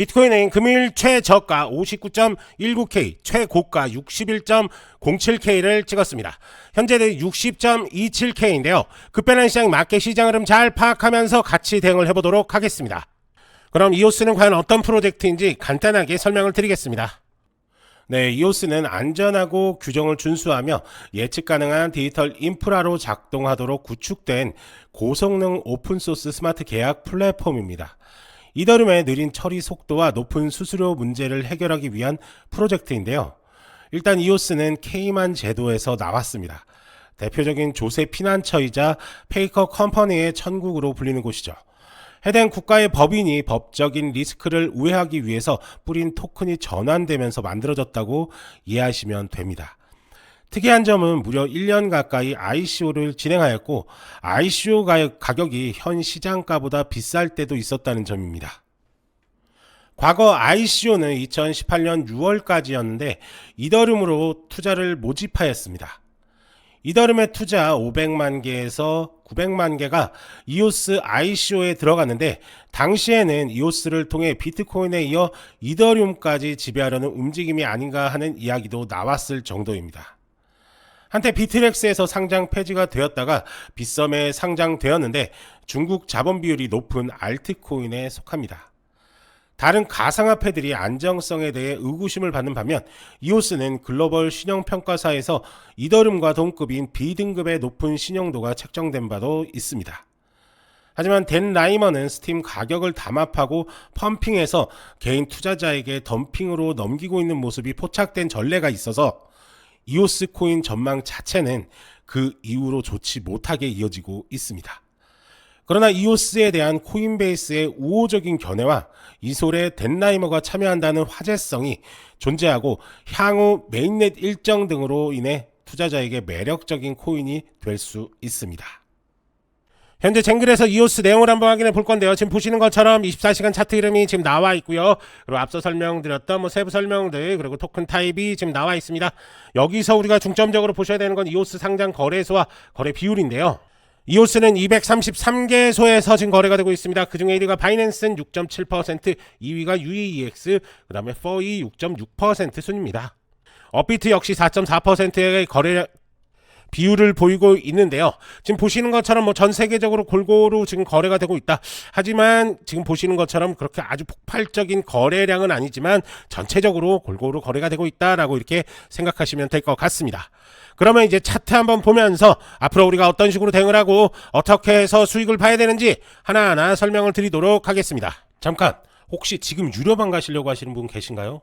비트코인은 금일 최저가 59.19K, 최고가 61.07K를 찍었습니다. 현재는 60.27K인데요. 급변한 시장 마켓 시장 흐름 잘 파악하면서 같이 대응을 해보도록 하겠습니다. 그럼 이오스는 과연 어떤 프로젝트인지 간단하게 설명을 드리겠습니다. 네, 이오스는 안전하고 규정을 준수하며 예측 가능한 디지털 인프라로 작동하도록 구축된 고성능 오픈소스 스마트 계약 플랫폼입니다. 이더름의 느린 처리 속도와 높은 수수료 문제를 해결하기 위한 프로젝트인데요. 일단 이오스는 케이만 제도에서 나왔습니다. 대표적인 조세 피난처이자 페이커 컴퍼니의 천국으로 불리는 곳이죠. 해당 국가의 법인이 법적인 리스크를 우회하기 위해서 뿌린 토큰이 전환되면서 만들어졌다고 이해하시면 됩니다. 특이한 점은 무려 1년 가까이 ICO를 진행하였고 ICO 가격이 현 시장가보다 비쌀 때도 있었다는 점입니다. 과거 ICO는 2018년 6월까지였는데 이더름으로 투자를 모집하였습니다. 이더름의 투자 500만 개에서 900만 개가 이오스 ICO에 들어갔는데 당시에는 이오스를 통해 비트코인에 이어 이더리움까지 지배하려는 움직임이 아닌가 하는 이야기도 나왔을 정도입니다. 한때 비트렉스에서 상장 폐지가 되었다가 빗썸에 상장되었는데 중국 자본 비율이 높은 알트코인에 속합니다. 다른 가상화폐들이 안정성에 대해 의구심을 받는 반면 이오스는 글로벌 신용평가사에서 이더름과 동급인 B등급의 높은 신용도가 책정된 바도 있습니다. 하지만 댄 라이머는 스팀 가격을 담합하고 펌핑해서 개인 투자자에게 덤핑으로 넘기고 있는 모습이 포착된 전례가 있어서 이오스 코인 전망 자체는 그 이후로 좋지 못하게 이어지고 있습니다. 그러나 이오스에 대한 코인베이스의 우호적인 견해와 이솔의 덴라이머가 참여한다는 화제성이 존재하고 향후 메인넷 일정 등으로 인해 투자자에게 매력적인 코인이 될 수 있습니다. 현재 쟁글에서 이오스 내용을 한번 확인해 볼 건데요. 지금 보시는 것처럼 24시간 차트 이름이 지금 나와 있고요. 그리고 앞서 설명드렸던 뭐 세부 설명들 그리고 토큰 타입이 지금 나와 있습니다. 여기서 우리가 중점적으로 보셔야 되는 건 이오스 상장 거래소와 거래 비율인데요. 이오스는 233개소에서 지금 거래가 되고 있습니다. 그 중에 1위가 바이낸스는 6.7%, 2위가 UEX, 그 다음에 퍼이 6.6% 순입니다. 업비트 역시 4.4%의 거래 비율을 보이고 있는데요. 지금 보시는 것처럼 뭐 전 세계적으로 골고루 지금 거래가 되고 있다. 하지만 지금 보시는 것처럼 그렇게 아주 폭발적인 거래량은 아니지만 전체적으로 골고루 거래가 되고 있다라고 이렇게 생각하시면 될 것 같습니다. 그러면 이제 차트 한번 보면서 앞으로 우리가 어떤 식으로 대응을 하고 어떻게 해서 수익을 봐야 되는지 하나하나 설명을 드리도록 하겠습니다. 잠깐 혹시 지금 유료방 가시려고 하시는 분 계신가요?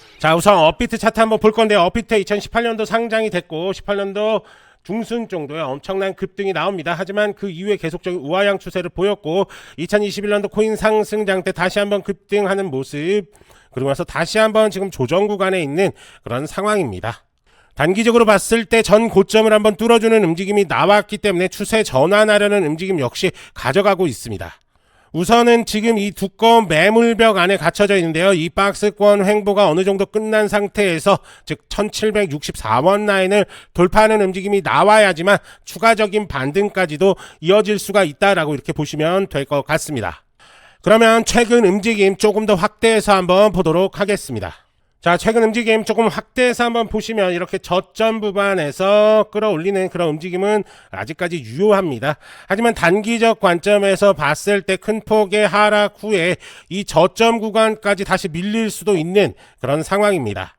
자 우선 업비트 차트 한번 볼 건데요. 업비트 2018년도 상장이 됐고 18년도 중순 정도의 엄청난 급등이 나옵니다. 하지만 그 이후에 계속적인 우하향 추세를 보였고 2021년도 코인 상승장 때 다시 한번 급등하는 모습 그리고 나서 다시 한번 지금 조정 구간에 있는 그런 상황입니다. 단기적으로 봤을 때 전 고점을 한번 뚫어주는 움직임이 나왔기 때문에 추세 전환하려는 움직임 역시 가져가고 있습니다. 우선은 지금 이 두꺼운 매물벽 안에 갇혀져 있는데요. 이 박스권 횡보가 어느 정도 끝난 상태에서 즉 1764원 라인을 돌파하는 움직임이 나와야지만 추가적인 반등까지도 이어질 수가 있다라고 이렇게 보시면 될 것 같습니다. 그러면 최근 움직임 조금 더 확대해서 한번 보도록 하겠습니다. 자, 최근 움직임 조금 확대해서 한번 보시면 이렇게 저점 구간에서 끌어올리는 그런 움직임은 아직까지 유효합니다. 하지만 단기적 관점에서 봤을 때 큰 폭의 하락 후에 이 저점 구간까지 다시 밀릴 수도 있는 그런 상황입니다.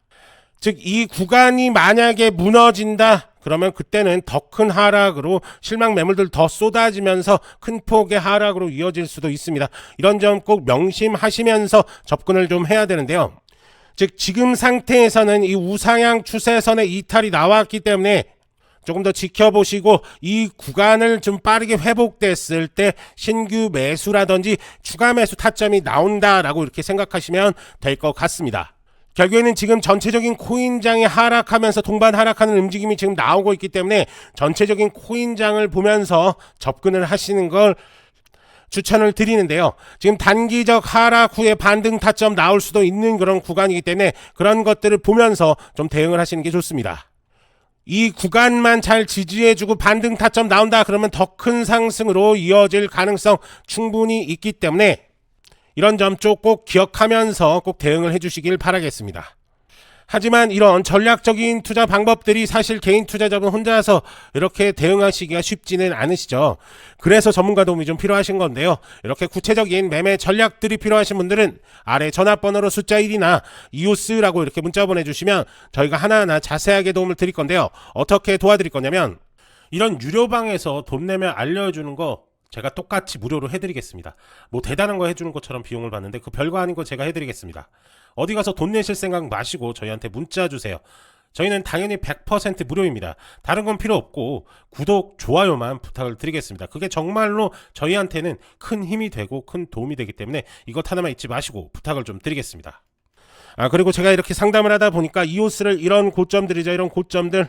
즉, 이 구간이 만약에 무너진다. 그러면 그때는 더 큰 하락으로 실망 매물들 더 쏟아지면서 큰 폭의 하락으로 이어질 수도 있습니다. 이런 점 꼭 명심하시면서 접근을 좀 해야 되는데요. 즉 지금 상태에서는 이 우상향 추세선의 이탈이 나왔기 때문에 조금 더 지켜보시고 이 구간을 좀 빠르게 회복됐을 때 신규 매수라든지 추가 매수 타점이 나온다라고 이렇게 생각하시면 될 것 같습니다. 결국에는 지금 전체적인 코인장이 하락하면서 동반 하락하는 움직임이 지금 나오고 있기 때문에 전체적인 코인장을 보면서 접근을 하시는 걸 추천을 드리는데요. 지금 단기적 하락 후에 반등 타점 나올 수도 있는 그런 구간이기 때문에 그런 것들을 보면서 좀 대응을 하시는 게 좋습니다. 이 구간만 잘 지지해주고 반등 타점 나온다 그러면 더 큰 상승으로 이어질 가능성 충분히 있기 때문에 이런 점 쪽 꼭 기억하면서 꼭 대응을 해주시길 바라겠습니다. 하지만 이런 전략적인 투자 방법들이 사실 개인 투자자분 혼자서 이렇게 대응하시기가 쉽지는 않으시죠. 그래서 전문가 도움이 좀 필요하신 건데요. 이렇게 구체적인 매매 전략들이 필요하신 분들은 아래 전화번호로 숫자 1이나 이오스라고 이렇게 문자 보내주시면 저희가 하나하나 자세하게 도움을 드릴 건데요. 어떻게 도와드릴 거냐면 이런 유료방에서 돈 내면 알려주는 거 제가 똑같이 무료로 해드리겠습니다. 뭐 대단한 거 해주는 것처럼 비용을 받는데 그 별거 아닌 거 제가 해드리겠습니다. 어디 가서 돈 내실 생각 마시고 저희한테 문자 주세요. 저희는 당연히 100% 무료입니다. 다른 건 필요 없고 구독, 좋아요만 부탁을 드리겠습니다. 그게 정말로 저희한테는 큰 힘이 되고 큰 도움이 되기 때문에 이것 하나만 잊지 마시고 부탁을 좀 드리겠습니다. 아 그리고 제가 이렇게 상담을 하다 보니까 이오스를 이런 고점들이죠. 이런 고점들